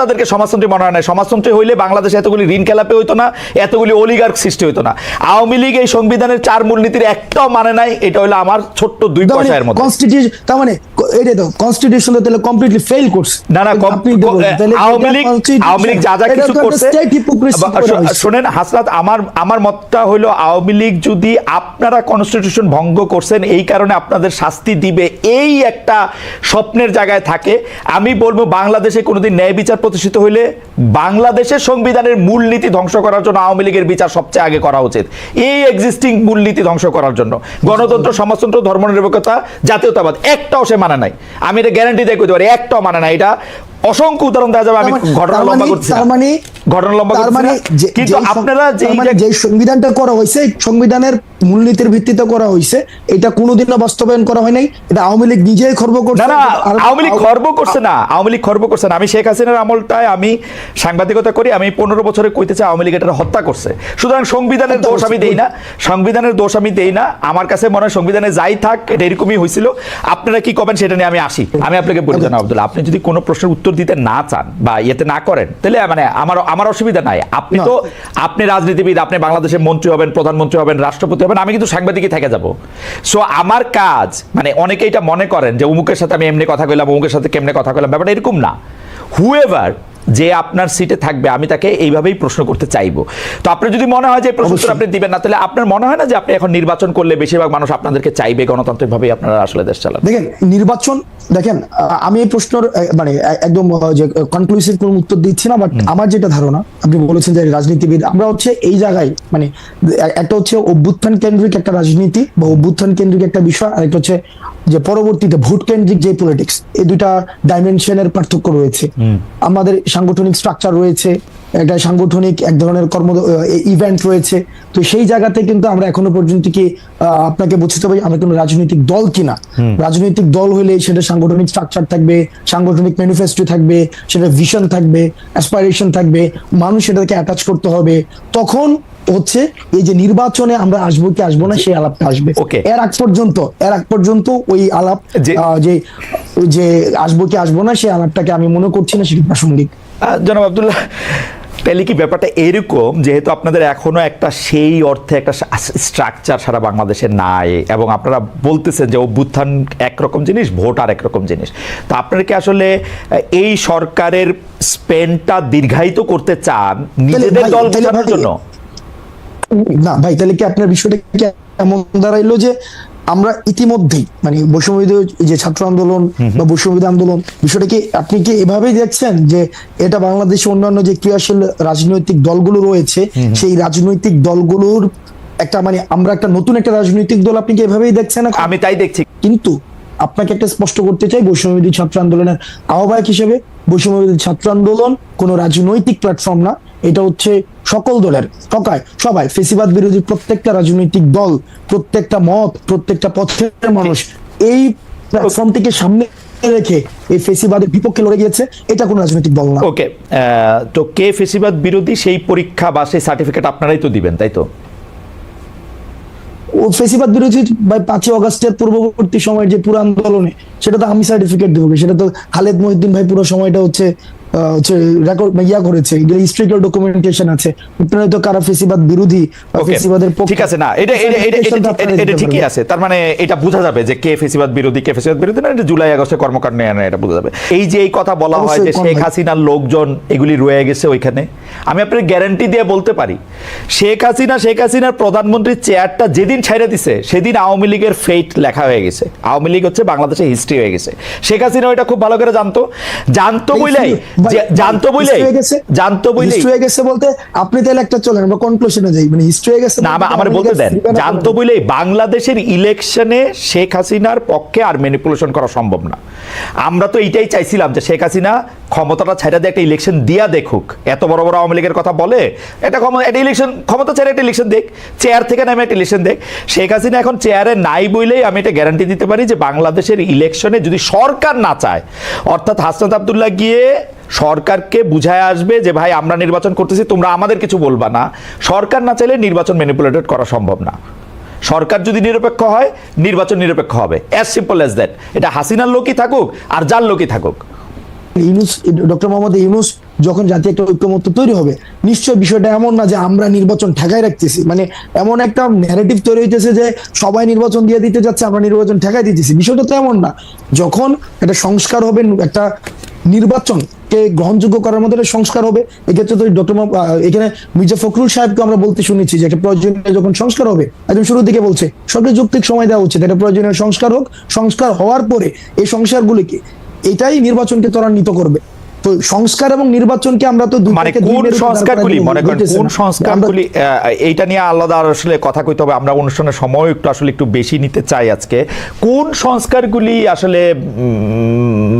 তাদেরকে সমাজতন্ত্রী মনে হয় না সমাজতন্ত্রী হইলে বাংলাদেশে এতগুলি ঋণ খেলাপে হইতো না এতগুলি অলিগার্ক সৃষ্টি হইতো না। আওয়ামী লীগ এই সংবিধানের চার মূলনীতির একটাও মানে নাই এটা হলো আমার ছোট্ট দুই পয়সার মধ্যে। কনস্টিটিউশন তার মানে এইটাই তো কনস্টিটিউশন তাহলে কমপ্লিটলি ফেল করছে না না আওয়ামী এটা লীগ আওয়ামী লীগ যা যা কিছু করছে। শোনেন হাসরাত আমার আমার মতটা হলো আওয়ামী লীগ যদি আপনারা কনস্টিটিউশন ভঙ্গ করছেন এই কারণে আপনাদের শাস্তি দিবে। এই একটা স্বপ্নের জায়গায় থাকে। আমি বলব বাংলাদেশে কোনোদিন ন্যায় বিচার প্রতিষ্ঠিত হইলে বাংলাদেশের সংবিধানের মূলনীতি ধ্বংস করার জন্য আওয়ামী লীগের বিচার সবচেয়ে আগে করা উচিত। এই এক্সিস্টিং মূলনীতি ধ্বংস করার জন্য। গণতন্ত্র সমাজতন্ত্র ধর্মনিরপেক্ষতা জাতীয়তাবাদ একটাও সে মানে নাই। আমি এটা গ্যারান্টি দিয়ে কইতে পারি একটাও মানে নাই। এটা অসংখ্য উদাহরণ দেওয়া যাবে আমি মানে- ঘটনা লম্বা মানে- করছি তার মানে ঘটনা লম্বা তার মানে কিন্তু আপনারা যে মানে সংবিধানটা করা হয়েছে সংবিধানের মূলনীতির ভিত্তিতে করা হয়েছে এটা কোনোদিনও বাস্তবায়ন করা হয় নাই। এটা আওয়ামী লীগ নিজেই খর্ব করছে। না আওয়ামী লীগ খর্ব করছে না। আওয়ামী লীগ খর্ব করছে না। আমি শেখ হাসিনার আমলটায় আমি সাংবাদিকতা করি আমি পনেরো বছরে কইতেছি আওয়ামী লীগ এটা হত্যা করছে। সুতরাং সংবিধানের দোষ আমি। দেই না। সংবিধানের দোষ আমি দেই না। আমার কাছে মনে হয় সংবিধানে যাই থাক এটা এরকমই হয়েছিল আপনারা কি করবেন সেটা নিয়ে আমি আসি। আমি আপনাকে বলি জানা আব্দুল্লাহ আপনি যদি কোনো প্রশ্নের উত্তর দিতে না চান বা ইয়েতে না করেন তাহলে মানে আমার আমার অসুবিধা নাই। আপনি তো আপনি রাজনীতিবিদ আপনি বাংলাদেশের মন্ত্রী হবেন প্রধানমন্ত্রী হবেন রাষ্ট্রপতি হবেন আমি কিন্তু সাংবাদিকই থেকে যাব। সো আমার কাজ মানে অনেকে এটা মনে করেন যে অমুকের সাথে আমি এমনি কথা কইলাম অমুকের সাথে কেমনে কথা কইলাম? ব্যাপারটা এরকম না। হুএভার যে আপনার সিটে থাকবে আমি তাকে এইভাবেই প্রশ্ন করতে চাইব। তো আপনার যদি মনে হয় যে প্রশ্ন আপনি দিবেন না তাহলে আপনার মনে হয় না যে আপনি এখন নির্বাচন করলে বেশিরভাগ মানুষ আপনাদেরকে চাইবে গণতান্ত্রিকভাবেই আপনারা আসলে দেশ চালান দেখেন নির্বাচন দেখেন আমি এই প্রশ্নের মানে একদম যে কনক্লুসিভ কোনো উত্তর দিচ্ছি না বাট আমার যেটা ধারণা আপনি বলেছেন যে রাজনীতিবিদ আমরা হচ্ছে এই জায়গায় মানে একটা হচ্ছে অভ্যুত্থান কেন্দ্রিক একটা রাজনীতি বা অভ্যুত্থান কেন্দ্রিক একটা বিষয় আর একটা হচ্ছে যে পরবর্তীতে ভোট কেন্দ্রিক যে পলিটিক্স এই দুইটা ডাইমেনশনের পার্থক্য রয়েছে। আমাদের সাংগঠনিক স্ট্রাকচার রয়েছে একটা সাংগঠনিক এক ধরনের কর্ম ইভেন্ট রয়েছে। তো সেই জায়গাতে কিন্তু আমরা এখনও পর্যন্ত কি আপনাকে বুঝতে পারি আমরা কোনো রাজনৈতিক দল কিনা। রাজনৈতিক দল হলে সেটা সাংগঠনিক স্ট্রাকচার থাকবে সাংগঠনিক ম্যানিফেস্টো থাকবে সেটা ভিশন থাকবে অ্যাসপাইরেশন থাকবে মানুষ সেটাকে অ্যাটাচ করতে হবে। তখন হচ্ছে এই যে নির্বাচনে আমরা আসব কি আসব না সেই আলাপটা আসবে. এর আগ পর্যন্ত এর আগ পর্যন্ত ওই আলাপ যে- যে আসব কি আসব না সেই আলাপটাকে আমি মনে করছি না সেটা প্রাসঙ্গিক। জনাব আব্দুল্লাহ তাহলে কি ব্যাপারটা এরকম যেহেতু আপনাদের এখনও একটা সেই অর্থে একটা স্ট্রাকচার সারা বাংলাদেশে নাই এবং আপনারা বলতেছেন যে অভ্যুত্থান একরকম জিনিস ভোট আর একরকম জিনিস। তো আপনারা কি আসলে এই সরকারের স্পেনটা দীর্ঘায়িত করতে চান নিজেদের দল বোঝানোর জন্য? না ভাই তাহলে কি আপনার বিষয়টা কি এমন দাঁড়াইলো যে আমরা ইতিমধ্যেই মানে বৈষম্যবিধি যে ছাত্র আন্দোলন বা বৈষম্যবিধি আন্দোলন বিষয়টাকে আপনি কি এভাবেই দেখছেন যে এটা বাংলাদেশে অন্যান্য যে ক্রিয়াশীল রাজনৈতিক দলগুলো রয়েছে সেই রাজনৈতিক দলগুলোর একটা মানে আমরা একটা নতুন একটা রাজনৈতিক দল আপনি কি এভাবেই দেখছেন? আমি তাই দেখছি। কিন্তু আপনাকে একটা স্পষ্ট করতে চাই বৈষম্যবিধি ছাত্র আন্দোলনের আহ্বায়ক হিসেবে বৈষম্যবিধি ছাত্র আন্দোলন কোনো রাজনৈতিক প্ল্যাটফর্ম না। এটা হচ্ছে সকল দলের সকায় সবাই, ফেসিবাদ বিরোধী প্রত্যেকটা রাজনৈতিক দল, প্রত্যেকটা মত, প্রত্যেকটা পথের মানুষ এই প্ল্যাটফর্ম থেকে সামনে রেখে এই ফেসিবাদের বিপক্ষে লড়ে গিয়েছে, এটা কোনো রাজনৈতিক দল না। ওকে তো কে ফেসিবাদ বিরোধী সেই পরীক্ষা বা সেই সার্টিফিকেট আপনারাই তো দিবেন, তাই তো? ও ফেসিবাদ বিরোধী বা পাঁচই অগাস্টের পূর্ববর্তী সময়ের যে পুরো আন্দোলনে, সেটা তো আমি সার্টিফিকেট দেবো। সেটা তো খালেদ মহিউদ্দিন ভাই পুরো সময়টা হচ্ছে হচ্ছে রেকর্ড ইয়া করেছে হিস্ট্রিক্যাল ডকুমেন্টেশন আছে। আপনারা তো কারা ফেসিবাদ বিরোধী ফেসিবাদের পক্ষে ঠিক আছে না এটা এটা ঠিকই আছে তার মানে এটা বোঝা যাবে যে কে ফেসিবাদ বিরোধী কে ফেসিবাদ বিরোধী না এটা জুলাই আগস্টে কর্মকাণ্ড না এটা বোঝা যাবে। এই যে এই কথা বলা হয় যে শেখ হাসিনার লোকজন এগুলি রয়ে গেছে ওইখানে আমি আপনার গ্যারান্টি দিয়ে বলতে পারি শেখ হাসিনা শেখ হাসিনার প্রধানমন্ত্রীর চেয়ারটা যেদিন ছাইড়ে দিছে সেদিন আওয়ামী লীগের ফেট লেখা হয়ে গেছে। আওয়ামী লীগ হচ্ছে বাংলাদেশে হিস্ট্রি হয়ে গেছে। শেখ হাসিনা ওইটা খুব ভালো করে জানতো। জানতো এই জানতো বলে জানতো বলে হিস্ট্রি হয়ে গেছে বলতে আপনি তাহলে একটা চলেন আমরা কনক্লুশনে যাই। মানে হিস্ট্রি হয়ে গেছে না আমার বলতে দেন জানতো বাংলাদেশের ইলেকশনে শেখ হাসিনার পক্ষে আর ম্যানিপুলেশন করা সম্ভব না। আমরা তো এইটাই চাইছিলাম যে শেখ হাসিনা ক্ষমতাটা দিয়ে একটা ইলেকশন দিয়া দেখুক। এত বড় বড় আওয়ামী লীগের কথা বলে এটা ক্ষমতা একটা ইলেকশন ক্ষমতা ছাড়া একটা ইলেকশন দেখ চেয়ার থেকে নামে একটা ইলেকশন দেখ। শেখ হাসিনা এখন চেয়ারে নাই বইলেই আমি এটা গ্যারান্টি দিতে পারি যে বাংলাদেশের ইলেকশনে যদি সরকার না চায় অর্থাৎ হাসনাত আবদুল্লাহ গিয়ে সরকারকে বুঝায় আসবে যে, ভাই, আমরা নির্বাচন করতেছি, তোমরা আমাদের কিছু বলবা না। সরকার না চাইলে নির্বাচন ম্যানিপুলেটেড করা সম্ভব না। সরকার যদি নিরপেক্ষ হয়, নির্বাচন নিরপেক্ষ হবে। অ্যাজ সিম্পল অ্যাজ দ্যাট এটা হাসিনার লোকই থাকুক আর যার লোকই থাকুক। ইউনুস, ডক্টর মোহাম্মদ ইউনুস যখন জাতীয় একটা ঐক্যমত্য তৈরি হবে নিশ্চয় বিষয়টা এমন না যে, আমরা নির্বাচন ঠেকাই রাখতেছি। মানে এমন একটা ন্যারেটিভ তৈরি হইতেছে যে, সবাই নির্বাচন দিয়ে দিতে যাচ্ছে, আমরা নির্বাচন ঠেকাই দিতেছি। বিষয়টা তো এমন না। যখন একটা সংস্কার হবে, একটা নির্বাচনকে গ্রহণযোগ্য করার মধ্যে সংস্কার হবে। এক্ষেত্রে তো ডক্টর এখানে মির্জা ফখরুল সাহেবকে আমরা বলতে শুনেছি যে একটা প্রয়োজনীয় যখন সংস্কার হবে, একদম শুরুর দিকে বলছে, সরকার যৌক্তিক সময় দেওয়া উচিত এটা প্রয়োজনীয় সংস্কার হোক। সংস্কার হওয়ার পরে এই সংস্কারগুলিকে, এটাই নির্বাচনকে ত্বরান্বিত করবে। তো সংস্কার এবং নির্বাচনকে আমরা তো মানে কোন সংস্কারগুলি? মনে করেন কোন সংস্কারগুলি এইটা নিয়ে আলাদা আসলে কথা কইতে হবে। আমরা অনুষ্ঠানের সময় একটু আসলে একটু বেশি নিতে চাই আজকে। কোন সংস্কারগুলি আসলে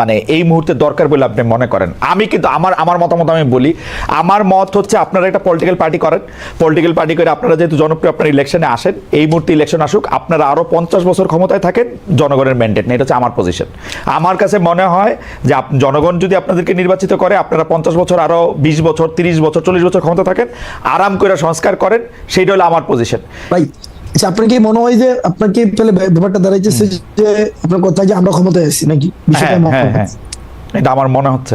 মানে এই মুহূর্তে দরকার বলে আপনি মনে করেন? আমি কিন্তু আমার আমার মতামত আমি বলি আমার মত হচ্ছে আপনারা একটা পলিটিক্যাল পার্টি করেন। পলিটিক্যাল পার্টি করে আপনারা যেহেতু জনপ্রিয় আপনার ইলেকশনে আসেন। এই মুহূর্তে ইলেকশন আসুক আপনারা আরও পঞ্চাশ বছর ক্ষমতায় থাকেন জনগণের ম্যান্ডেট নেই এটা হচ্ছে আমার পজিশন আমার কাছে মনে হয় যে জনগণ যদি আপনাদেরকে নির্বাচিত করে আপনারা পঞ্চাশ বছর আরও বিশ বছর তিরিশ বছর চল্লিশ বছর ক্ষমতা থাকেন আরাম করে সংস্কার করেন সেইটা হলো আমার পজিশন ভাই আচ্ছা আপনার কি মনে হয় যে আপনার কি তাহলে ব্যাপারটা দাঁড়াইতেছে যে আপনার কথা যে আমরা ক্ষমতায় আছি নাকি? হ্যাঁ হ্যাঁ হ্যাঁ। এটা আমার মনে হচ্ছে।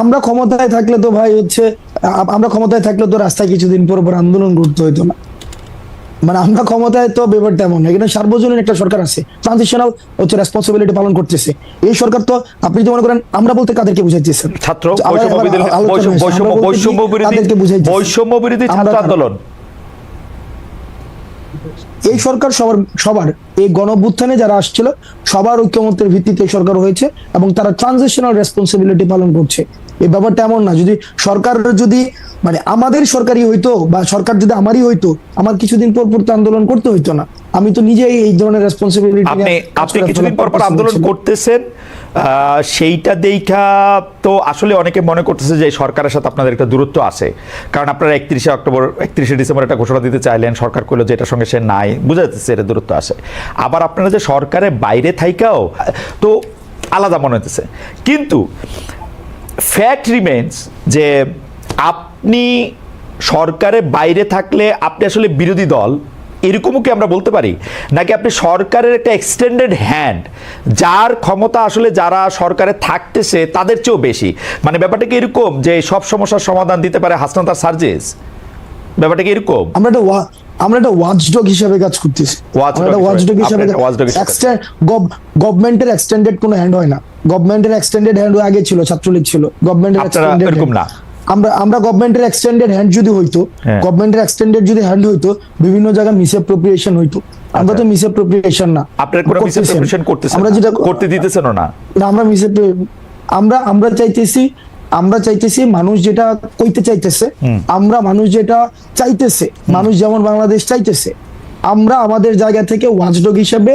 আমরা ক্ষমতায় থাকলে তো ভাই হচ্ছে আমরা ক্ষমতায় থাকলে তো রাস্তায় কিছুদিন পর পর আন্দোলন করতে হইতো না। মানে আমরা ক্ষমতায় তো ব্যাপারটা এমন না। এখানে সার্বজনীন একটা সরকার আছে। ট্রানজিশনাল হচ্ছে রেসপন্সিবিলিটি পালন করতেছে। এই সরকার তো আপনি তো মনে করেন আমরা বলতে কাদেরকে বুঝাইতেছেন ছাত্র বৈষম্য বিরোধী ছাত্র আন্দোলন। এই সরকার সবার সবার এই গণভ্যুত্থানে যারা আসছিল সবার ঐক্যমত্যের ভিত্তিতে এই সরকার হয়েছে এবং তারা ট্রানজিশনাল রেসপন্সিবিলিটি পালন করছে। এই ব্যাপারটা এমন না। যদি সরকার যদি মানে আমাদের সরকারি হইতো বা সরকার যদি আমারই হইতো আমার কিছুদিন পর পর তো আন্দোলন করতে হইতো না। আমি তো নিজেই এই ধরনের রেসপন্সিবিলিটি আপনি আপনি কিছুদিন পর পর আন্দোলন করতেছেন সেইটা দেখা তো আসলে অনেকে মনে করতেছে যে সরকারের সাথে আপনাদের একটা দূরত্ব আছে। কারণ আপনারা একত্রিশে অক্টোবর একত্রিশে ডিসেম্বর একটা ঘোষণা দিতে চাইলেন সরকার করল যে এটার সঙ্গে সে নাই বুঝা যাচ্ছে এটা দূরত্ব আছে। আবার আপনারা যে সরকারের বাইরে থাইকাও তো আলাদা মনে হতেছে কিন্তু ফ্যাক্ট রিমেন্স যে আপনি সরকারের বাইরে থাকলে আপনি আসলে বিরোধী দল এরকমও কি আমরা বলতে পারি? নাকি আপনি সরকারের একটা এক্সটেন্ডেড হ্যান্ড যার ক্ষমতা আসলে যারা সরকারে থাকতেছে তাদের চেয়েও বেশি? মানে ব্যাপারটা কি এরকম যে সব সমস্যার সমাধান দিতে পারে হাসনাত আর সার্জেস? ব্যাপারটা কি এরকম? আমরা একটা আমরা একটা ওয়াচডগ হিসেবে কাজ করতেছি। ওয়াচডগ হিসেবে গভর্নমেন্টের এক্সটেন্ডেড কোনো হ্যান্ড হয় না। গভর্নমেন্টের এক্সটেন্ডেড হ্যান্ড আগে ছিল ছাত্রলীগ ছিল। গভর্নমেন্টের এক্সটেন্ডেড এরকম না। আমরা আমরা গভর্নমেন্টের এক্সটেন্ডেড হ্যান্ড যদি হইতো হ্যাঁ। গভর্নমেন্টের এক্সটেন্ডেড যদি হ্যান্ড হইতো বিভিন্ন জায়গায় মিসঅ্যাপ্রোপ্রিয়েশন হইতো। আমরা তো মিসঅ্যাপ্রোপ্রিয়েশন না। আপনার কোনো। মিসঅ্যাপ্রোপ্রিয়েশন করতেছেন আমরা যেটা করতে দিতেছেনও না। না, আমরা মিসে আমরা আমরা চাইতেছি আমরা চাইতেছি মানুষ যেটা কইতে চাইতেছে আমরা মানুষ যেটা চাইতেছে মানুষ যেমন বাংলাদেশ চাইতেছে আমরা আমাদের জায়গা থেকে ওয়াচডগ হিসেবে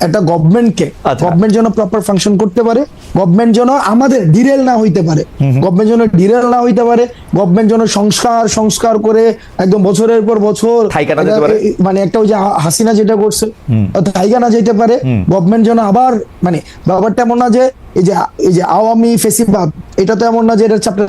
একটা গভর্নমেন্টকে আচ্ছা। গভর্নমেন্ট যেন প্রপার ফাংশন করতে পারে গভর্নমেন্ট যেন আমাদের ডিরেল না হইতে পারে। গভর্নমেন্ট যেন ডিরেল না হইতে পারে গভর্নমেন্ট যেন সংস্কার সংস্কার করে একদম বছরের পর বছর থাইকা মানে একটা ওই যে হাসিনা যেটা করছে জায়গা না যেতে পারে গভর্নমেন্ট যেন আবার মানে ব্যাপারটা এমন না যে এই যে এই যে আওয়ামী ফেসিবাদ এটা তো এমন না যে এটা চ্যাপ্টার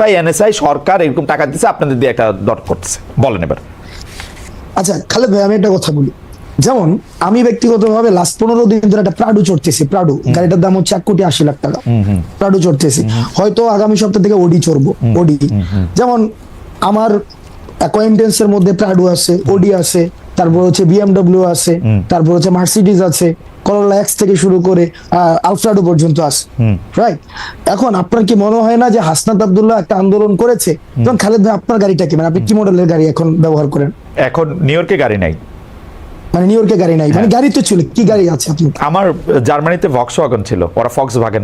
ডিজিএফআই এনএসআই সরকার এরকম টাকা দিতেছে আপনাদের দিয়ে একটা দর করতেছে। বলেন এবার। আচ্ছা খালেদ ভাই আমি একটা কথা বলি। যেমন আমি ব্যক্তিগতভাবে লাস্ট পনেরো দিন ধরে একটা প্রাডু চড়তেছি প্রাডু গাড়িটার দাম হচ্ছে এক কোটি আশি লাখ টাকা। প্রাডু চড়তেছি। হয়তো আগামী সপ্তাহ থেকে ওডি চড়বো ওডি যেমন আমার অ্যাকোয়েন্টেন্সের মধ্যে প্রাডু আছে ওডি আছে তারপর হচ্ছে বিএমডব্লিউ আছে তারপর হচ্ছে মার্সিডিজ আছে। করোলা এক্স থেকে শুরু করে আলফ্রাডো পর্যন্ত আছে রাইট এখন আপনার কি মনে হয় না যে হাসনাত আব্দুল্লাহ একটা আন্দোলন করেছে? তখন খালেদ ভাই আপনার গাড়িটা কি? মানে আপনি কি মডেলের গাড়ি এখন ব্যবহার করেন? এখন নিউ ইয়র্কে গাড়ি নাই। মানে নিউ ইয়র্কে গাড়ি নাই। মানে গাড়ি তো ছিল কি গাড়ি আছে আপনি আমার জার্মানিতে ভক্স ওয়াগন ছিল ওরা ফক্স ভাগেন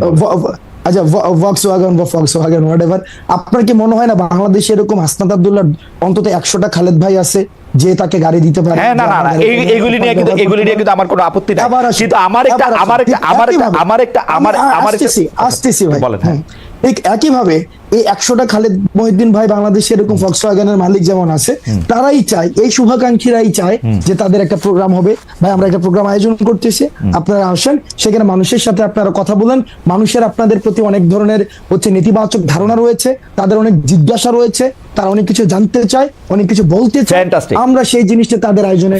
আচ্ছা ভক্স ওয়াগন বা ফক্স ওয়াগন হোয়াট এভার আপনার কি মনে হয় না বাংলাদেশে এরকম হাসনাত আব্দুল্লাহ অন্তত একশোটা খালেদ ভাই আছে যে তাকে গাড়ি দিতে পারে? হ্যাঁ না না এইগুলি নিয়ে কিন্তু এগুলি নিয়ে কিন্তু আমার কোনো আপত্তি নাই। কিন্তু আমার একটা আমার একটা আমার একটা আমার একটা আমার আসতেছি আসতেছি ভাই। বলেন হ্যাঁ। ঠিক একইভাবে এই একশোটা খালেদ মহিউদ্দিন ভাই বাংলাদেশে এরকম ফক্স ওয়াগনের মালিক যেমন আছে তারাই চায় এই শুভাকাঙ্ক্ষীরাই চায় যে তাদের একটা প্রোগ্রাম হবে। ভাই আমরা একটা প্রোগ্রাম আয়োজন করতেছি। আপনারা আসেন সেখানে মানুষের সাথে আপনারা কথা বলেন। মানুষের আপনাদের প্রতি অনেক ধরনের হচ্ছে নেতিবাচক ধারণা রয়েছে তাদের অনেক জিজ্ঞাসা রয়েছে তারা অনেক কিছু জানতে চায় অনেক কিছু বলতে চায়। আমরা সেই জিনিসটা তাদের আয়োজনে.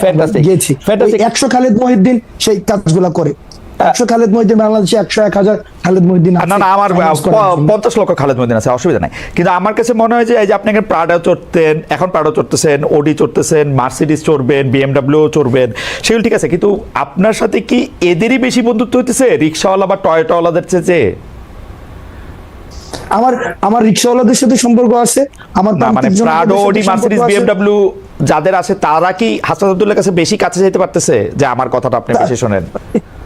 গিয়েছি. একশো খালেদ মহিউদ্দিন সেই কাজগুলা করে। একশো খালেদ মহিউদ্দিন বাংলাদেশে একশো এক হাজার খালেদ মহিউদ্দিন আছে না না আমার। পঞ্চাশ লক্ষ খালেদ মদিন আছে অসুবিধা নাই। কিন্তু আমার কাছে মনে হয় যে এই যে আপনি প্রাডা চড়তেন এখন প্রাডা চড়তেছেন ওডি চড়তেছেন মার্সিডিস চড়বেন বিএমডাব্লিউ চড়বেন সেগুলো ঠিক আছে কিন্তু আপনার সাথে কি এদেরই বেশি বন্ধুত্ব হইতেছে রিক্সাওয়ালা বা টয়টাওয়ালাদের চেয়ে আমার আমার রিক্সাওয়ালাদের সাথে সম্পর্ক আছে আমার মানে প্রাডো ওডি মার্সিডিস বিএমডাব্লিউ যাদের আছে তারা কি হাসান আব্দুল্লাহ কাছে বেশি কাছে যেতে পারতেছে? যে আমার কথাটা আপনি বেশি শোনেন।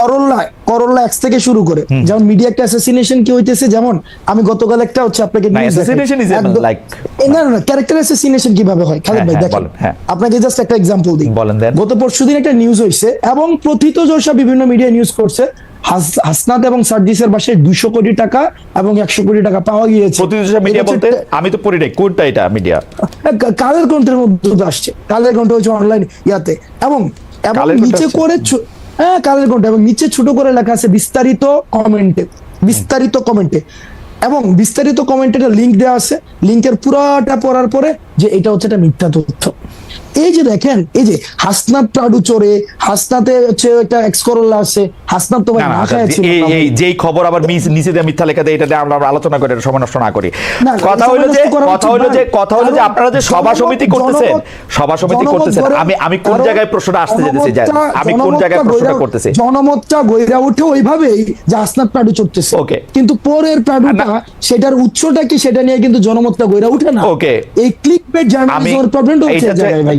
করল্লা করল্লা এক্স থেকে শুরু করে। যেমন মিডিয়া একটা অ্যাসাসিনেশন কি হইতেছে? যেমন আমি গতকাল একটা হচ্ছে আপনাকে না, না ক্যারেক্টার অ্যাসাসিনেশন কীভাবে হয়? খালেদ হ্যাঁ, ভাই হ্যাঁ, দেখেন। হ্যাঁ। আপনাকে জাস্ট একটা এক্সাম্পল দিই। গত পরশুদিন একটা নিউজ হয়েছে এবং প্রথিত যশা বিভিন্ন মিডিয়া নিউজ করছে। হাসনাত এবং সার্জিসের বাসায় দুশো কোটি টাকা এবং একশো কোটি টাকা পাওয়া গিয়েছে। প্রতিদিন মিডিয়া বলতে আমি তো পড়ি নাই কোনটা এটা মিডিয়া কালের কণ্ঠের মধ্যে তো আসছে। কালের কণ্ঠ হচ্ছে অনলাইন ইয়াতে। এবং এবং নিচে করে হ্যাঁ কালের কণ্ঠ। এবং নিচে ছোট করে লেখা আছে বিস্তারিত কমেন্টে। বিস্তারিত কমেন্টে। এবং বিস্তারিত কমেন্টে লিঙ্ক দেওয়া আছে। লিঙ্কের পুরাটা পড়ার পরে যে এটা হচ্ছে একটা মিথ্যা তথ্য। এই যে দেখেন এই যে হাসনাত প্রাডু চোরে হাসনাতে হচ্ছে একটা এক্স করোলা আছে হাসনাত তো ভাই না, না, না আচ্ছা, খায় ছিল এই এই যেই খবর আবার মিস- নিচে দিয়ে মিথ্যা লেখা দেয় এটা দিয়ে আমরা আলোচনা করে এটা সময় নষ্ট না করি। কথা হলো যে কথা হলো যে কথা হলো যে আপনারা যে সভা সমিতি করতেছেন সভা সমিতি করতেছেন আমি আমি কোন জায়গায় প্রশ্নটা আসতে যেতেছি আমি কোন জায়গায় প্রশ্নটা করতেছি? জনমতটা গইরা উঠে ওইভাবেই যে আসনাত প্রাডু চড়তেছে। Okay. কিন্তু পরের প্রাডুটা। সেটার উৎসটা কি সেটা নিয়ে কিন্তু জনমতটা গইরা উঠে না। ওকে। এই ক্লিক বেট জার্নালিজমের প্রবলেমটা হচ্ছে জায়গায় ভাই।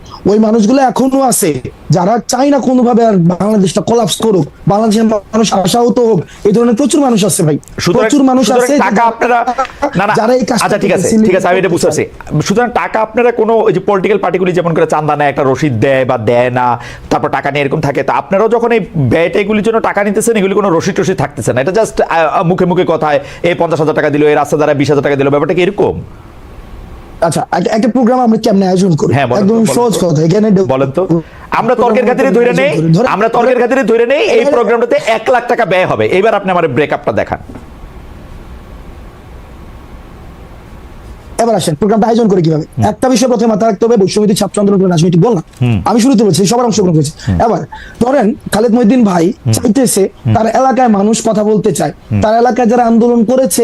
ওই মানুষগুলো এখনও আছে যারা চাই না কোনোভাবে আর বাংলাদেশটা কোলাপস করুক বাংলাদেশের মানুষ আশাহত হোক এই ধরনের প্রচুর মানুষ আছে ভাই। প্রচুর মানুষ আছে টাকা আপনারা না না। যারা এই কাজটা আচ্ছা ঠিক আছে ঠিক আছে আমি এটা বুঝতে পারছি সুতরাং টাকা আপনারা কোনো ওই যে পলিটিক্যাল পার্টিগুলি যেমন করে চান্দা নেয় একটা রসিদ দেয় বা দেয় না তারপর টাকা নিয়ে এরকম থাকে তা আপনারাও যখন এই ব্যয়টা এগুলির জন্য টাকা নিতেছেন এগুলি কোনো রসিদ টসিদ থাকতেছে না। এটা জাস্ট মুখে মুখে কথায় এই পঞ্চাশ হাজার টাকা দিল এই রাস্তা দ্বারা বিশ হাজার টাকা দিল ব্যাপারটা কি এরকম? আচ্ছা একটা- প্রোগ্রাম আমরা কেমনে আয়োজন করি? হ্যাঁ, একদম সহজ কথা এখানে বলেন তো। আমরা তর্কের খাতিরে ধরে নেই আমরা তর্কের খাতিরে ধরে নেই এই প্রোগ্রামটাতে এক লাখ টাকা ব্যয় হবে। এবার আপনি আমার ব্রেকআপটা দেখান। এবার আসেন প্রোগ্রামটা আয়োজন করে কীভাবে? একটা বিষয় প্রথমে মাথায় রাখতে হবে ছাত্র আন্দোলন রাজনীতি বললাম আমি শুরুতে বলছি সবার অংশগ্রহণ করেছে। এবার ধরেন খালেদ মহিদ্দিন ভাই চাইতেছে তার এলাকায় মানুষ কথা বলতে চায়। তার এলাকায় যারা আন্দোলন করেছে